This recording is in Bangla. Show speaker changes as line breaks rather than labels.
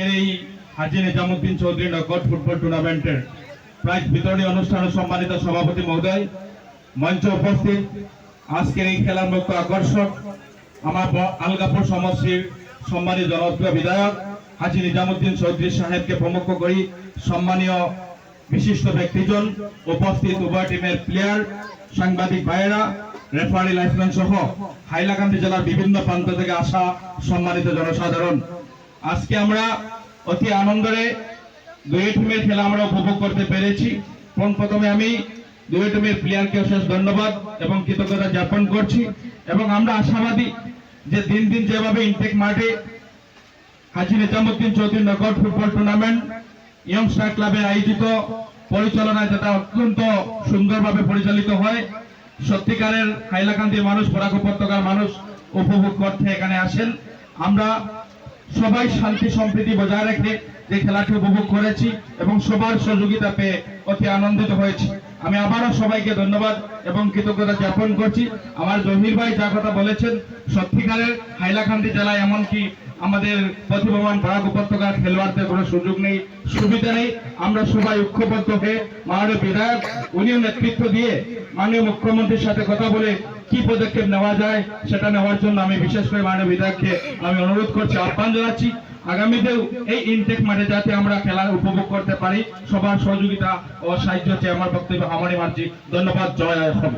আজকের এই হাজি নিজামুদ্দিন চৌধুরী নকট ফুটবল টুর্নামেন্টের প্রাইজ বিতরণী অনুষ্ঠানে সম্মানিত সভাপতি মহোদয়, মঞ্চে উপস্থিত আজকের এই খেলার মুখ্য আকর্ষক, আমার আলগাপুর সমষ্টির সম্মানিত জনপ্রিয় বিধায়ক হাজি নিজামুদ্দিন চৌধুরী সাহেবকে প্রমুখ করি সম্মানীয় বিশিষ্ট ব্যক্তিজন, উপস্থিত উভয় টিমের প্লেয়ার সাংবাদিক ভাইয়েরা রেফারি লাইসম্যান সহ হাইলাকান্দি জেলার বিভিন্ন প্রান্ত থেকে আসা সম্মানিত জনসাধারণ। আজকে আমরা অতি আনন্দরে দুই টিমের খেলা আমরা উপভোগ করতে পেরেছি। প্রথম প্রথমে আমি দুই টিমের প্লেয়ারকে অশেষ ধন্যবাদ এবং কৃতজ্ঞতা জ্ঞাপন করছি এবং আমরা আশাবাদী যে দিন দিন যেভাবে ইনটেক মাঠে হাজি নিজামুদ্দিন চৌধুরী নগর ফুটবল টুর্নামেন্ট ইয়ংস্টার ক্লাবের আয়োজিত পরিচালনায় যেটা অত্যন্ত সুন্দরভাবে পরিচালিত হয়। সত্যিকারের হাইলাকান্দির মানুষ, বরাক উপত্যকার মানুষ উপভোগ করতে এখানে আসেন। আমরা সবাই শান্তি সম্প্রীতি বজায় রেখে যে খেলাটি উপভোগ করেছি এবং সবার সহযোগিতা পেয়ে অতি আনন্দিত হয়েছি। আমি আবারও সবাইকে ধন্যবাদ এবং কৃতজ্ঞতা জ্ঞাপন করছি। আমার জহির ভাই যা কথা বলেছেন, সত্যিকারের হাইলাকান্দি জেলায় এমনকি আমাদের প্রতিভাবান বরাক উপত্যকার খেলোয়াড়দের কোনো সুযোগ নেই, সুবিধা নেই। আমরা সবাই ঐক্যবদ্ধ হয়ে মাননীয় বিধায়ক, উনিও নেতৃত্ব দিয়ে মাননীয় মুখ্যমন্ত্রীর সাথে কথা বলে কি পদক্ষেপ নেওয়া যায় সেটা নেওয়ার জন্য আমি বিশেষ করে মাননীয় বিধায়ককে আমি অনুরোধ করছি, আহ্বান জানাচ্ছি। আগামীতেও এই ইনটেক মাঠে যাতে আমরা খেলা উপভোগ করতে পারি, সবার সহযোগিতা ও সাহায্য চেয়ে আমার বক্তব্য আমারই মার্জি। ধন্যবাদ, জয় আসাম